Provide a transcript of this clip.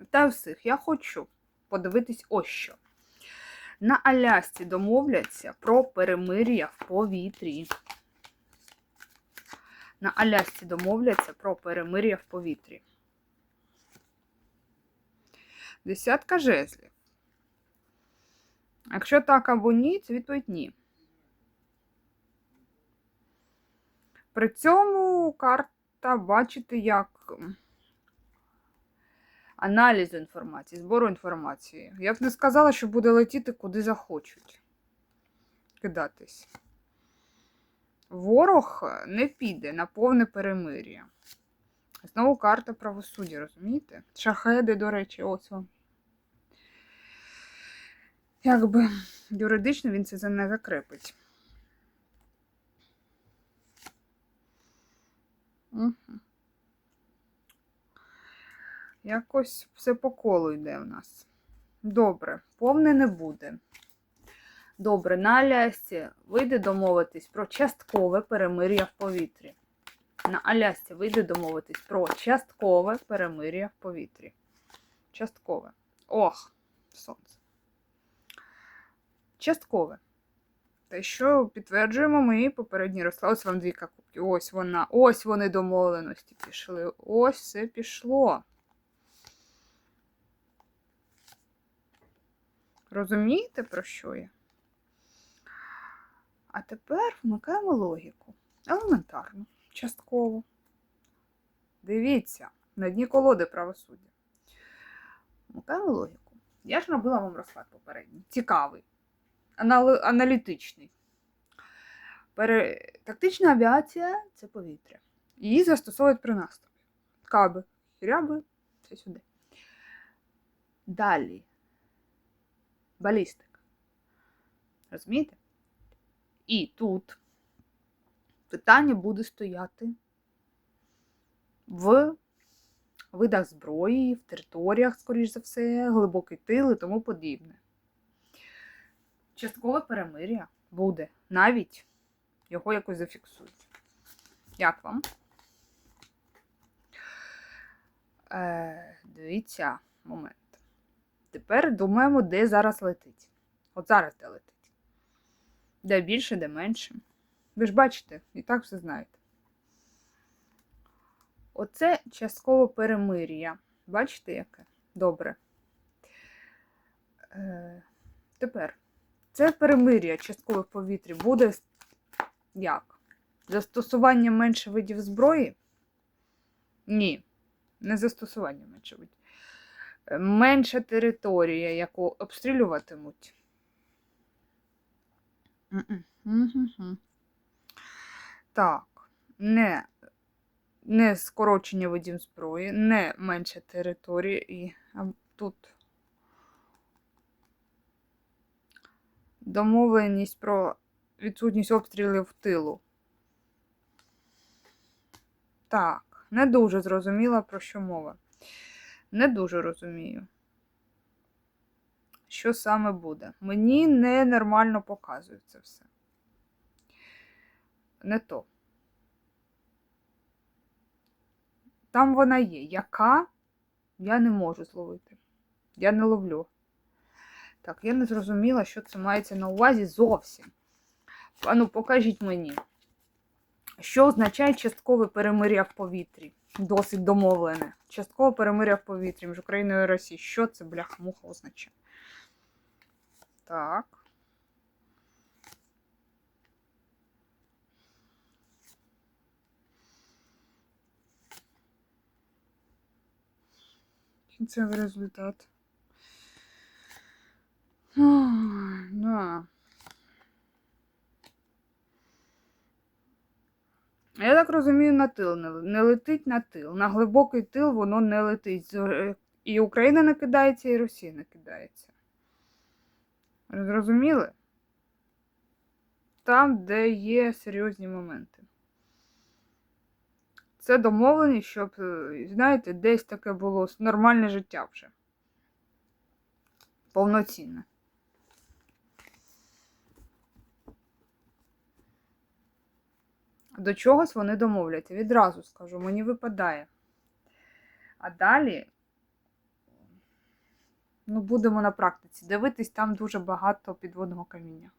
Вітаю всіх. Я хочу подивитись ось що. На Алясці домовляться про перемир'я в повітрі. На Алясці домовляться про перемир'я в повітрі. Десятка жезлів. Якщо так або ні, це відповідь ні. При цьому карта бачите як аналізу інформації, збору інформації. Я б не сказала, що буде летіти куди захочуть. Кидатись. Ворог не піде на повне перемир'я. Знову карта правосуддя, розумієте? Шахеди, до речі, ось вам. Якби юридично він це не закрепить. Якось все по колу йде у нас. Добре, повне не буде. Добре, на Алясці вийде домовитись про часткове перемир'я в повітрі. На Алясці вийде домовитись про часткове перемир'я в повітрі. Часткове. Ох, сонце. Часткове. Те, що підтверджуємо мої попередні розклади. Ось вам дві кубки. Ось вона. Ось вони домовленості пішли. Ось все пішло. Розумієте, про що я? А тепер вмикаємо логіку. Елементарно, частково. Дивіться, на дні колоди правосуддя. Вмикаємо логіку. Я ж робила вам розклад попередній. Цікавий, аналітичний. Тактична авіація це повітря. Її застосовують при наступі. Каби, хіряби, все сюди. Далі балістика. Розумієте? І тут питання буде стояти в видах зброї, в територіях, скоріш за все, глибокий тил і тому подібне. Часткове перемир'я буде. Навіть його якось зафіксують. Як вам? Е, Дивіться момент. Тепер думаємо, де зараз летить. От зараз де летить. Де більше, де менше. Ви ж бачите, і так все знаєте. Оце частково перемир'я. Бачите, яке? Добре. Е, Тепер це перемир'я часткове в повітрі буде як? Застосування менше видів зброї? Ні. Не застосування менше видів менша територія, яку обстрілюватимуть. Так, не, не скорочення видів зброї, не менша територія і тут домовленість про відсутність обстрілів в тилу. Так, не дуже зрозуміла, про що мова. Не дуже розумію, що саме буде. Мені ненормально показують це все. Не то. Там вона є. Яка я не можу зловити. Я не ловлю. Так, я не зрозуміла, що це мається на увазі зовсім. Ану, покажіть мені, що означає часткове перемир'я в повітрі досить домовлене. Частково перемиря в повітрі між Україною і Росією. Що це, бляха-муха, означає? Так. Кінцевий результат. Так розумію, на тил не, не летить на тил. На глибокий тил воно не летить. І Україна не кидається, і Росія не кидається. Зрозуміли? Там, де є серйозні моменти. Це домовленість, щоб, знаєте, десь таке було нормальне життя вже. Повноцінне. До чогось вони домовляться. Відразу скажу, мені випадає. А далі Ну, будемо на практиці дивитись, там дуже багато підводного каміння.